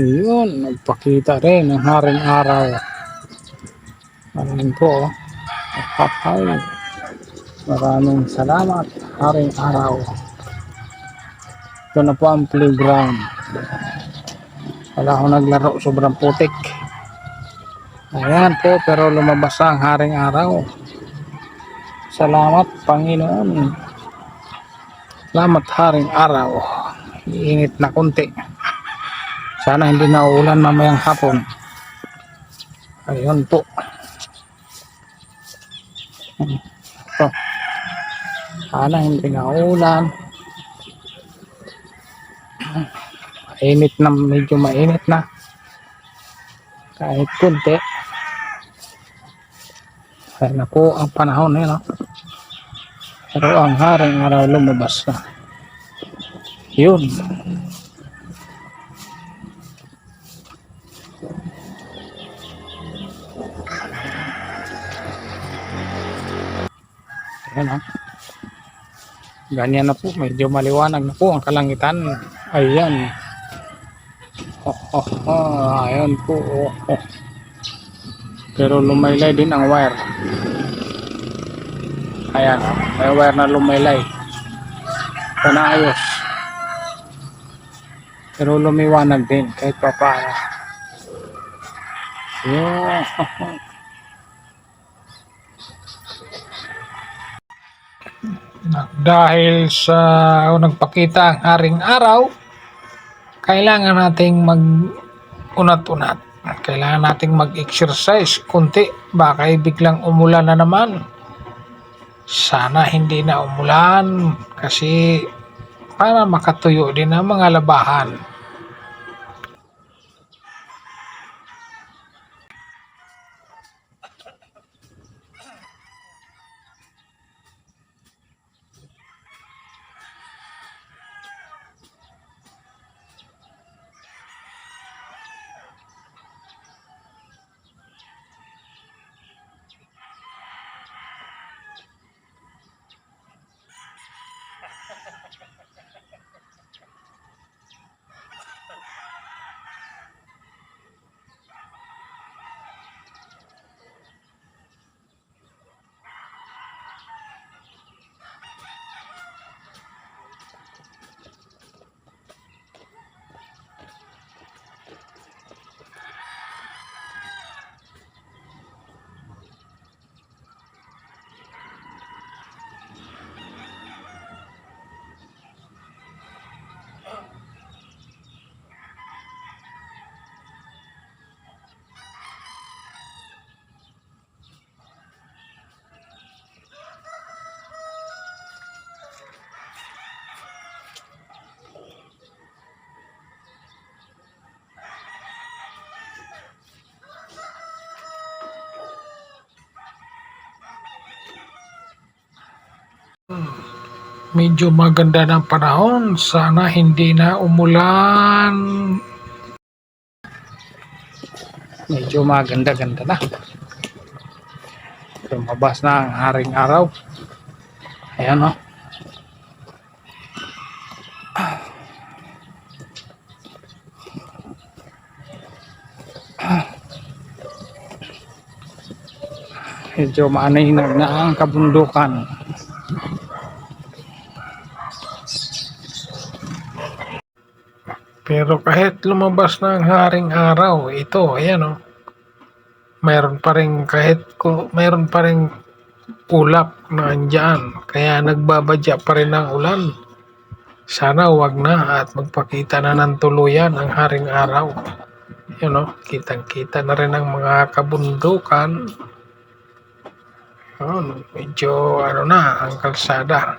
Yun, nagpakita rin ng haring araw. Maraming po. oh. Papay. Maraming salamat, haring araw. Ito na po ang playground. Wala akong naglaro, sobrang putik. Ayan po, pero lumabas ang haring araw. Salamat, Panginoon. Salamat, haring araw. Iinit na kunti. Sana hindi na uulan mamayang hapon. Ayun po. Ito. Sana hindi na uulan. Mainit na, medyo mainit na. Kahit kunti. Kaya na ang panahon nila. Pero ang haring araw lumabas na. Yun. Ayan ha. Ganyan na po. Medyo maliwanag na po ang kalangitan. Ayan. Oh, oh, oh. Ayan po. Oh, oh. Pero lumaylay din ang wire. Ayan. May wire na lumaylay. Ito na ayos. Pero lumiwanag din kahit pa paano. Dahil sa nagpakita ang haring araw, kailangan nating mag unat-unat. Kailangan nating mag-exercise kunti. Baka biglang umulan na naman. Sana hindi na umulan kasi para makatuyo din ang mga labahan. Medyo maganda ng panahon. Sana hindi na umulan. Medyo maganda-ganda na. Lumabas na ang haring araw. Ayan o. Medyo maaninag na ang kabundukan. Pero kahit lumabas na ang haring araw, ito, ayan o. Mayroon pa rin kahit ko, mayroon pa rin ulap na andyan. Kaya nagbabadya pa rin ang ulan. Sana wag na at magpakita na ng tuluyan ang haring araw. Yun o, kitang-kita na rin ang mga kabundukan. Yun, medyo ano na, ang kalsada.